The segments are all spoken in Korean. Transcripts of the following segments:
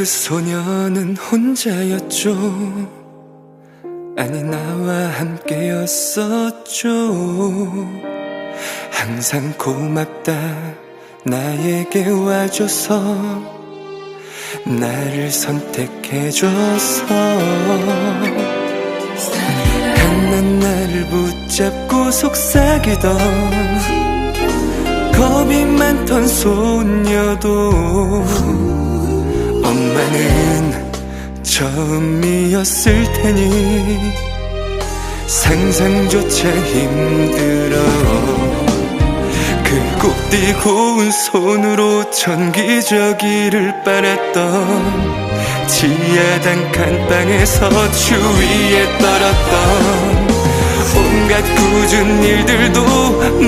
그 소녀는 혼자였죠. 아니 나와 함께였었죠. 항상 고맙다 나에게 와줘서. 나를 선택해줘서. 한낱 나를 붙잡고 속삭이던 겁이 많던 소녀도 엄마는 처음이었을 테니 상상조차 힘들어. 그 곱디 고운 손으로 전기저기를 빨았던 지하단 간방에서 추위에 떨었던 온갖 꾸준 일들도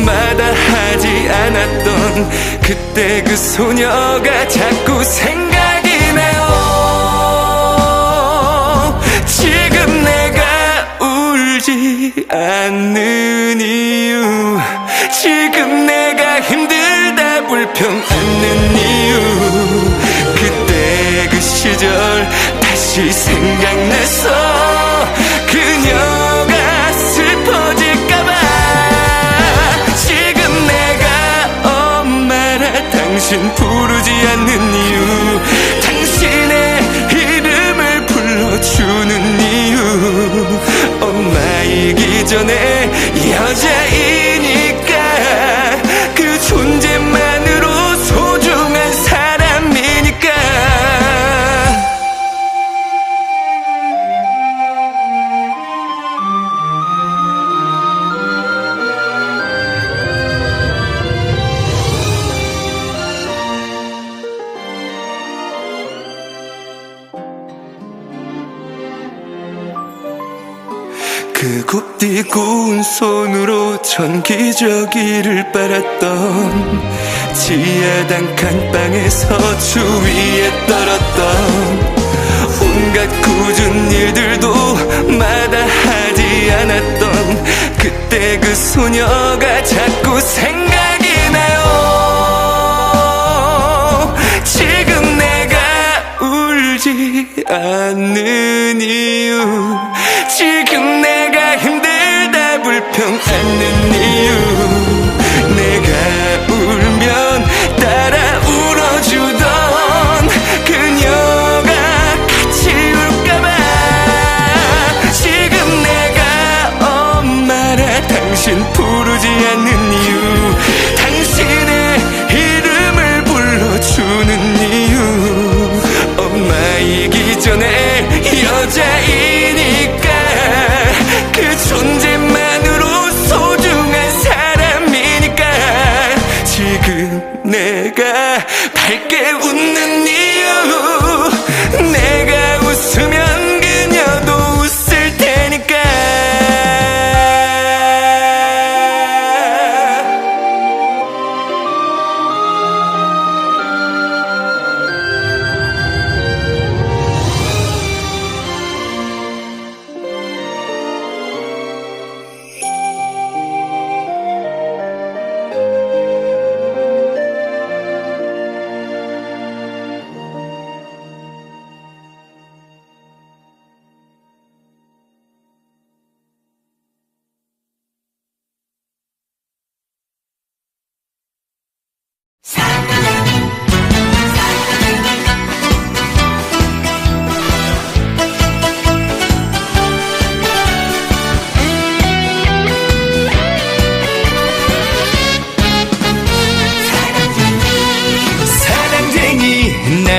마다하지 않았던 그때 그 소녀가 자꾸 생각 되지 않는 이유. 지금 내가 힘들다 불평않는 이유. 그때 그 시절 다시 생각났어. 그녀가 슬퍼질까봐. 지금 내가 엄마라 당신 부르지 않는 전에 전기저귀를 빨았던 지하단 칸방에서 주위에 떨었던 온갖 굳은 일들도 마다하지 않았던 그때 그 소녀가 자꾸 생각이 나요. 지금 내가 울지 않는 이유 지금 내가 힘들다 불평 않는 이유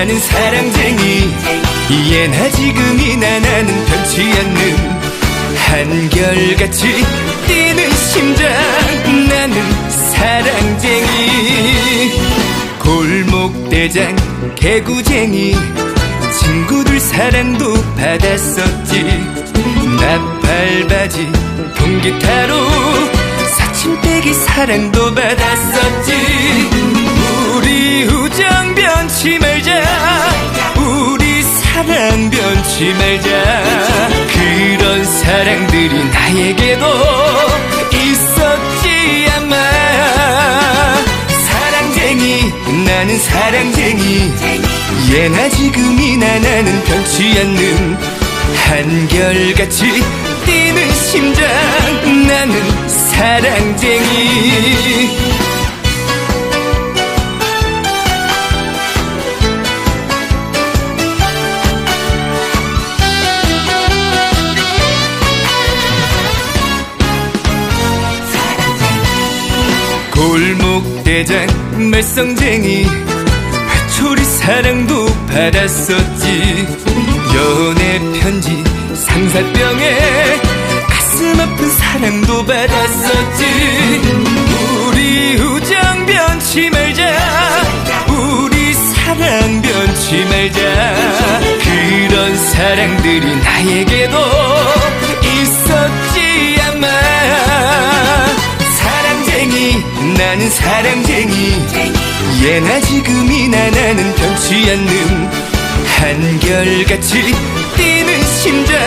나는 사랑쟁이. 예나 지금이나 나는 변치 않는 한결같이 뛰는 심장. 나는 사랑쟁이. 골목대장 개구쟁이. 친구들 사랑도 받았었지. 나팔바지 통기타로 사칭빼기 사랑도 받았었지 변치 말자. 그런 사랑들이 나에게도 있었지 아마. 사랑쟁이 나는 사랑쟁이. 예나 지금이나 나는 변치 않는 한결같이 뛰는 심장. 나는 사랑쟁이 골목대장 말썽쟁이. 회초리 사랑도 받았었지. 연애 편지 상사병에 가슴 아픈 사랑도 받았었지. 우리 우정 변치 말자. 우리 사랑 변치 말자. 그런 사랑들이 나에게도 있었지 아마 나는 사랑쟁이. 예나 지금이나 나는 변치 않는 한결같이 뛰는 심장.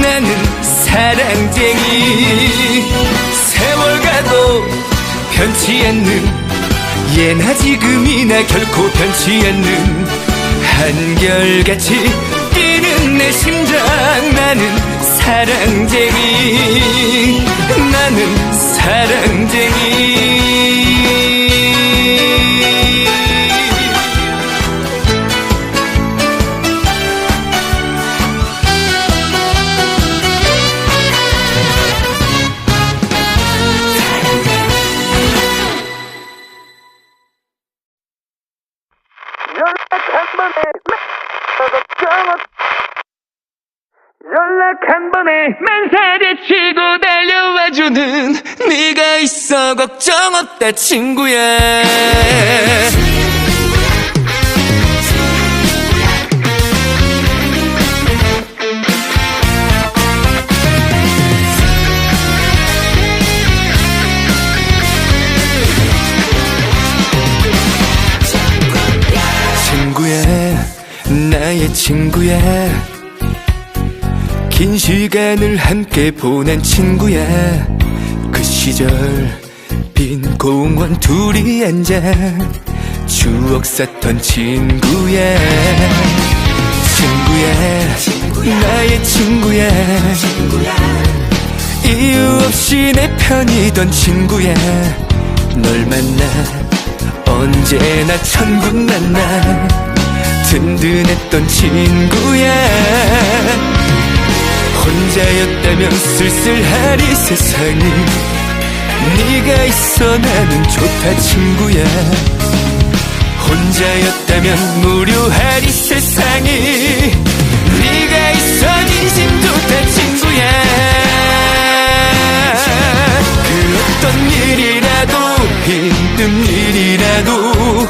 나는 사랑쟁이. 세월 가도 변치 않는 예나 지금이나 결코 변치 않는 한결같이 뛰는 내 심장. 나는 사랑쟁이. 나는 사랑 만사대치고 달려와주는 네가 있어 걱정 없다 친구야. 친구야 나의 친구야 긴 시간을 함께 보낸 친구야. 그 시절 빈 공원 둘이 앉아 추억 쌓던 친구야. 친구야 나의 친구야. 이유 없이 내 편이던 친구야. 널 만나 언제나 천국 만나 든든했던 친구야 혼자였다면 쓸쓸하리 세상이 네가 있어 나는 좋다 친구야. 혼자였다면 무료하리 세상이 네가 있어 진심 좋다 친구야. 그 어떤 일이라도 힘든 일이라도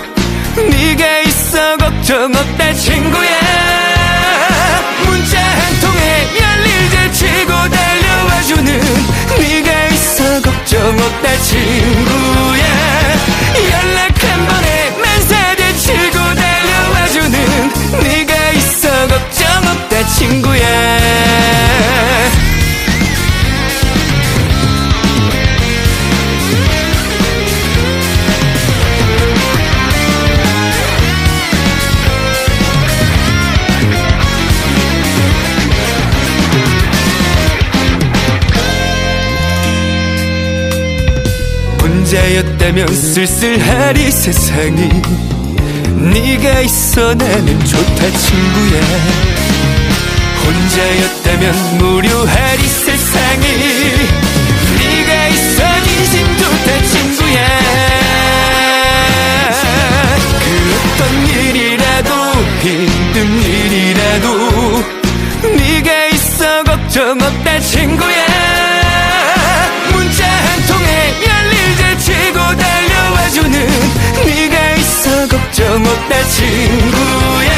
네가 있어 걱정 없다 친구야 혼자였다면 쓸쓸하리 세상이 네가 있어 나는 좋다 친구야 혼자였다면 무료하리 세상이 네가 있어 진심 좋다 친구야 그 어떤 일이라도 힘든 일이라도 네가 있어 걱정 없다 친구야 있어 걱정 없다 친구야.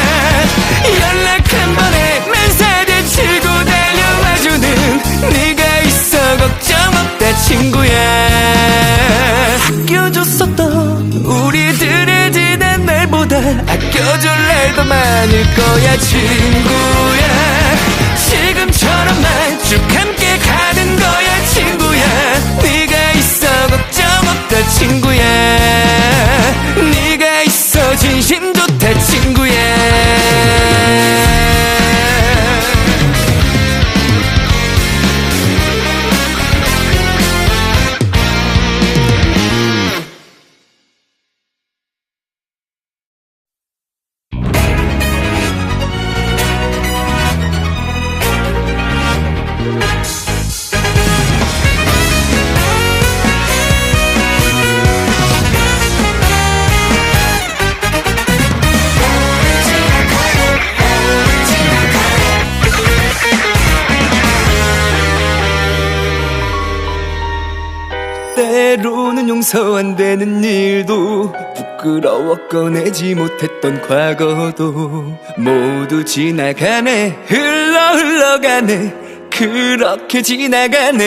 연락 한 번에 만사대치고 달려와주는 네가 있어 걱정 없다 친구야. 아껴줬었던 우리들의 지난 날보다 아껴줄 날도 많을 거야 친구 용서 안 되는 일도 부끄러워 꺼내지 못했던 과거도 모두 지나가네. 흘러 흘러가네. 그렇게 지나가네.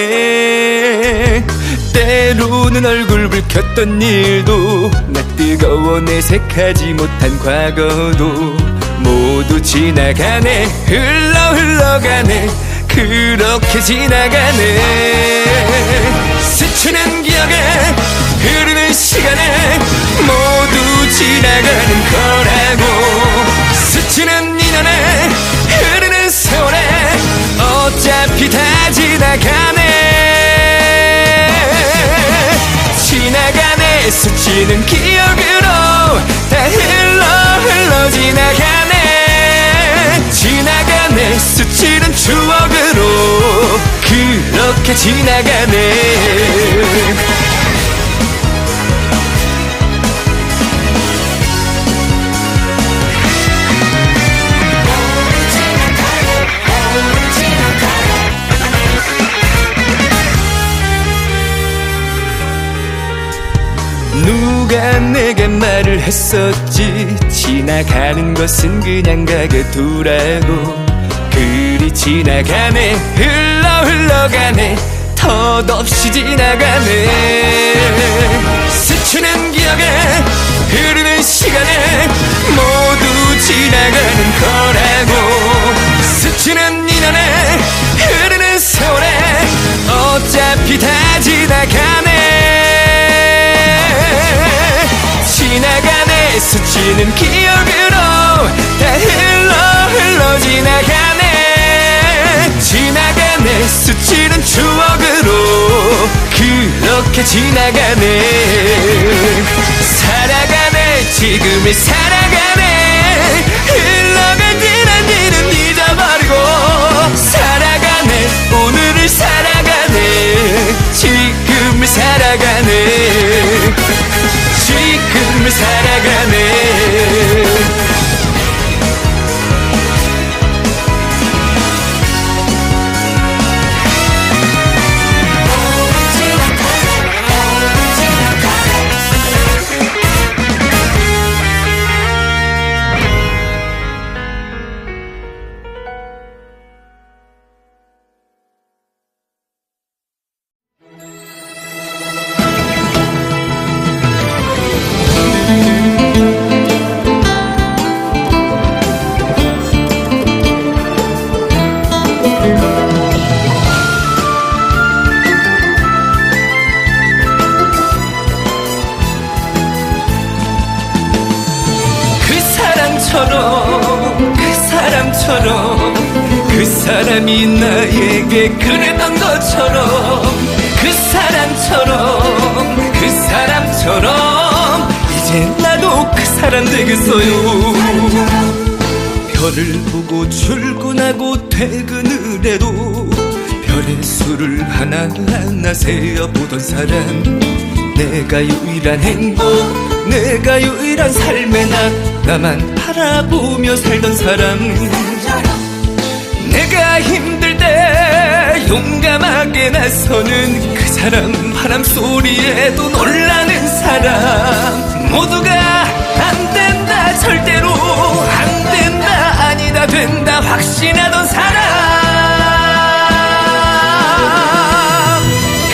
때로는 얼굴 붉혔던 일도 나 뜨거워 내색하지 못한 과거도 모두 지나가네. 흘러 흘러가네. 그렇게 지나가네. 스치는 스치는 기억으로 다 흘러 흘러 지나가네. 지나가네. 스치는 추억으로 그렇게 지나가네 누가 내게 말을 했었지? 지나가는 것은 그냥 가게두라고. 그리 지나가네 흘러 흘러가네 덧없이 지나가네. 스치는 기억에 흐르는 시간에 모두 지나가는 거라고. 스치는 인연에 흐르는 세월에 어차피 다 지나가네 지나가네 스치는 기억으로 다 흘러 흘러 지나가네. 지나가네 스치는 추억으로 그렇게 지나가네. 살아가네 지금을 살아가네 지금을 살아가네 출근하고 퇴근을 해도 별의 수를 하나하나 세어보던 사람. 내가 유일한 행복 내가 유일한 삶의 나 나만 바라보며 살던 사람. 내가 힘들 때 용감하게 나서는 그 사람. 바람 소리에도 놀라는 사람. 모두가 안 된다 절대로. 안 아니다 된다. 확신하던 사람.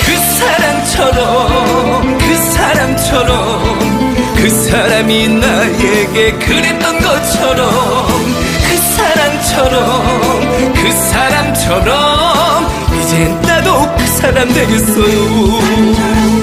그 사람처럼 그 사람처럼 그 사람이 나에게 그랬던 것처럼 그 사람처럼 그 사람처럼 이제 나도 그 사람 되겠어요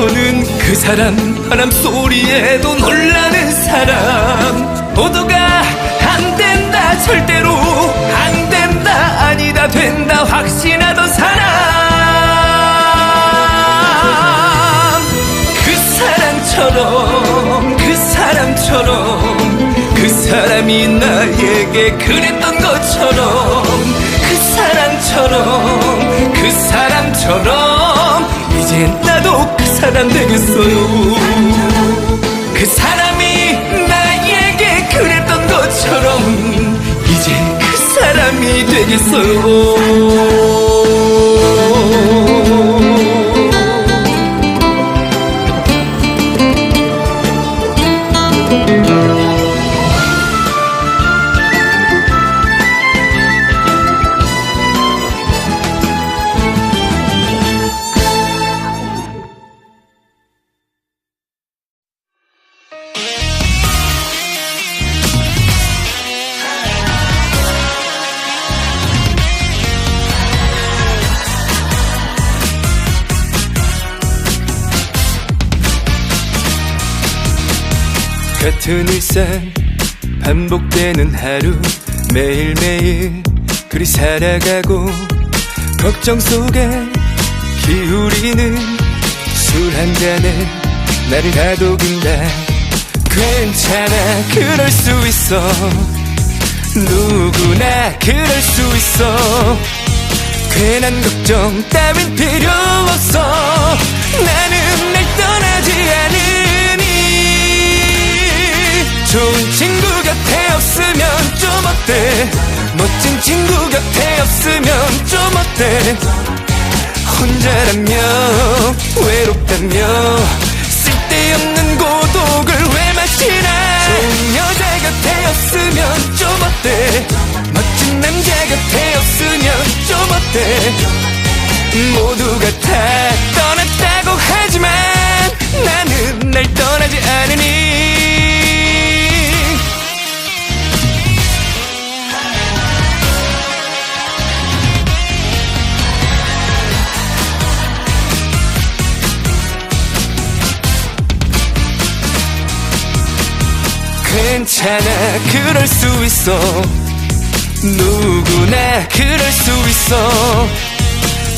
나서는 그 사람 바람 소리에도 놀라는 사람. 모두가 안 된다 절대로 안 된다 아니다 된다 확신하던 사람. 그 사람처럼 그 사람처럼 그 사람이 나에게 그랬던 것처럼 그 사람처럼 그 사람처럼 이제 나도 그 사람 되겠어요. 그 사람이 나에게 그랬던 것처럼 이제 그 사람이 되겠어요 일상 반복되는 하루 매일매일 그리 살아가고 걱정 속에 기울이는 술 한 잔에 나를 다독인다. 괜찮아 그럴 수 있어. 누구나 그럴 수 있어. 괜한 걱정 따윈 필요 없어. 나는 어때? 멋진 친구 곁에 없으면 좀 어때? 혼자라며 외롭다며 쓸데없는 고독을 왜 마시나? 좋은 여자 곁에 없으면 좀 어때? 멋진 남자 곁에 없으면 좀 어때? 모두가 다 떠났다고 하지만 나는 날 떠나지 않으니 괜찮아 그럴 수 있어. 누구나 그럴 수 있어.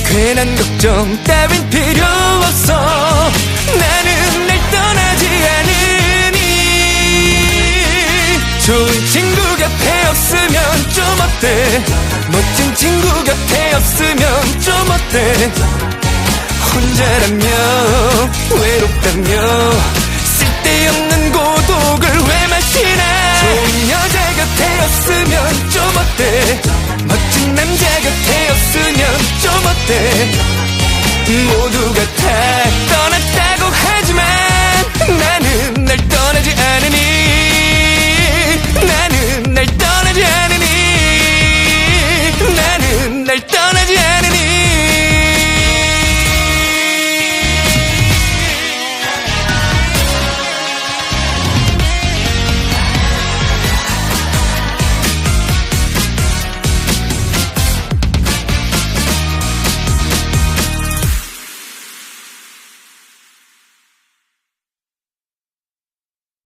괜한 걱정 따윈 필요 없어. 나는 날 떠나지 않으니. 좋은 친구 곁에 없으면 좀 어때? 멋진 친구 곁에 없으면 좀 어때? 혼자라며 외롭다며 쓸데없는 곁이었으면 좀 어때? 멋진 남자가 되었으면 좀 어때? 모두가 다 떠났다고 하